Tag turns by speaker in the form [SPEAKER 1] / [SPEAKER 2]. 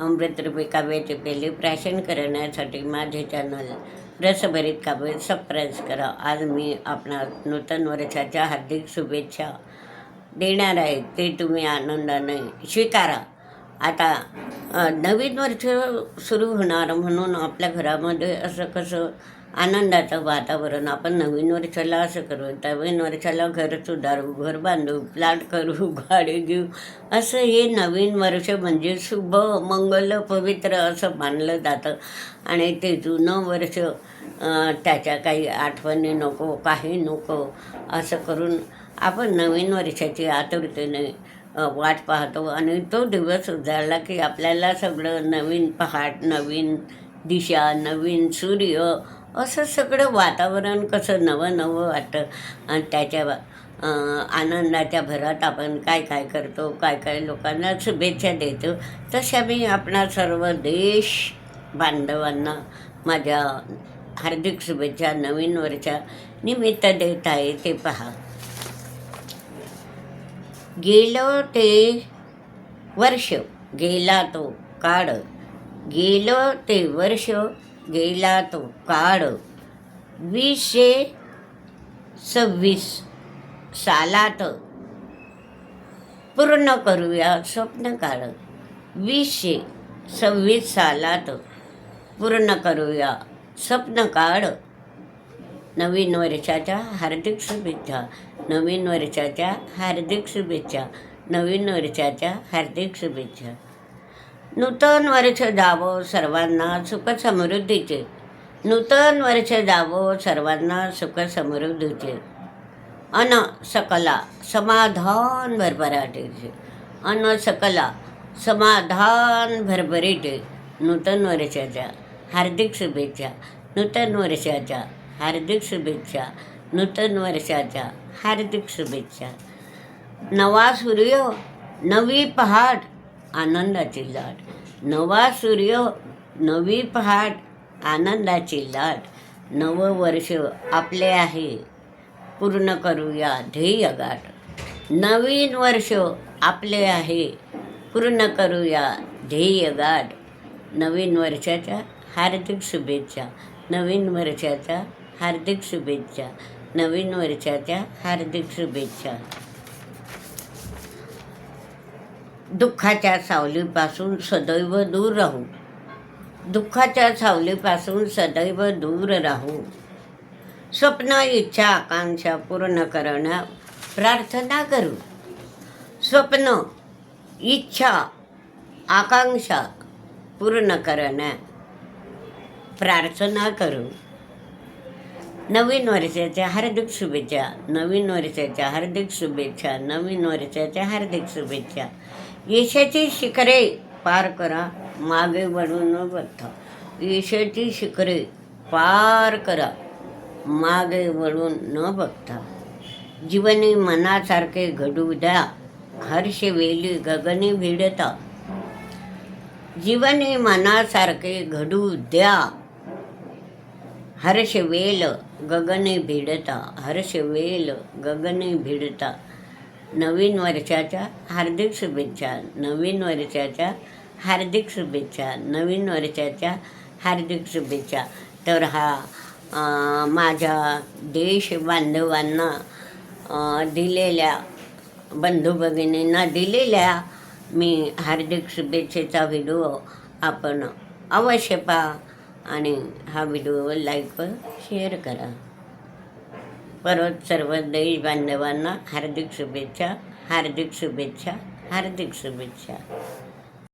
[SPEAKER 1] अमृतरूपी काव्याचे पेले प्राशन करण्यासाठी माझे चॅनल रसभरीत काव्य सबस्क्राईब करा. आज मी आपणास नूतन वर्षाच्या हार्दिक शुभेच्छा देणार आहे. ते तुम्ही आनंदाने स्वीकारा. आता नवीन वर्ष सुरू होणार म्हणून आपल्या घरामध्ये असं कसं आनंदाचं वातावरण आपण नवीन वर्षाला असं करू नवीन वर्षाला घर सुधारू घर बांधू प्लॅट करू गाडी घेऊ असं हे नवीन वर्ष म्हणजे शुभ मंगल पवित्र असं मानलं जातं. आणि ते जुनं वर्ष त्याच्या काही आठवणी नको काही नको असं करून आपण नवीन वर्षाची आतुरतेने वाट पाहतो. आणि तो दिवस उजाडला की आपल्याला सगळं नवीन पहाट नवीन दिशा नवीन सूर्य असं सगळं वातावरण कसं नवं नवं वाटतं. आणि त्याच्या आनंदाच्या भरात आपण काय काय करतो काय काय लोकांना शुभेच्छा देतो. तशा मी आपणा सर्व देश बांधवांना माझ्या हार्दिक शुभेच्छा नवीन वर्षा निमित्त देत आहे ते पहा. गेलं ते वर्ष गेला तो काळ. गेलं ते वर्ष गेला तो काळ. वीसशे सव्वीस सालात पूर्ण करूया स्वप्न काळ. वीसशे सव्वीस सालात पूर्ण करूया स्वप्न काळ. नवीन वर्षाच्या हार्दिक शुभेच्छा नवीन वर्षाच्या हार्दिक शुभेच्छा नवीन वर्षाच्या हार्दिक शुभेच्छा. नूतन वर्ष जावो सर्वांना सुख समृद्धीचे. नूतन वर्ष जावो सर्वांना सुख समृद्धीचे. अन सकला समाधान भरभराटीचे. अन सकला समाधान भरभरीचे नूतन वर्षाच्या हार्दिक शुभेच्छा. नूतन वर्षाच्या हार्दिक शुभेच्छा. नूतन वर्षाच्या हार्दिक शुभेच्छा. नवा सूर्य नवी पहाट आनंदाची लाट. नवा सूर्य नवी पहाट आनंदाची लाट. नवं वर्ष आपले आहे. पूर्ण करूया ध्येय गाठ. नवीन वर्ष आपले आहे. पूर्ण करूया ध्येय गाठ. नवीन वर्षाच्या हार्दिक शुभेच्छा. नवीन वर्षाच्या हार्दिक शुभेच्छा. नवीन वर्षाच्या हार्दिक शुभेच्छा. दुःखाच्या सावलीपासून सदैव दूर राहू. दुःखाच्या सावलीपासून सदैव दूर राहू. स्वप्न इच्छा आकांक्षा पूर्ण करण्या प्रार्थना करू. स्वप्न इच्छा आकांक्षा पूर्ण करण्या प्रार्थना करू. नवीन वर्षाच्या हार्दिक शुभेच्छा नवीन वर्षाच्या हार्दिक शुभेच्छा नवीन वर्षाच्या हार्दिक शुभेच्छा. यशाची शिखरे पार करा मागे वळू न बघता यशाची शिखरे पार करा मागे वळून न बघता. जीवनी मनासारखे घडू द्या हर्ष वेली गगनी भिडता. जीवनी मनासारखे घडू द्या. हर्ष वेल गगने भिडता हर्ष वेल गगने भिडता नवीन वर्षाच्या हार्दिक शुभेच्छा नवीन वर्षाच्या हार्दिक शुभेच्छा नवीन वर्षाच्या हार्दिक शुभेच्छा तर हा माझ्या देश बांधवांना दिलेल्या बंधू भगिनींना दिलेल्या मी हार्दिक शुभेच्छेचा व्हिडिओ आपण अवश्य पहा आणि हा व्हिडिओ लाईक व शेअर करा. परत सर्व देश बांधवांना हार्दिक शुभेच्छा हार्दिक शुभेच्छा हार्दिक शुभेच्छा.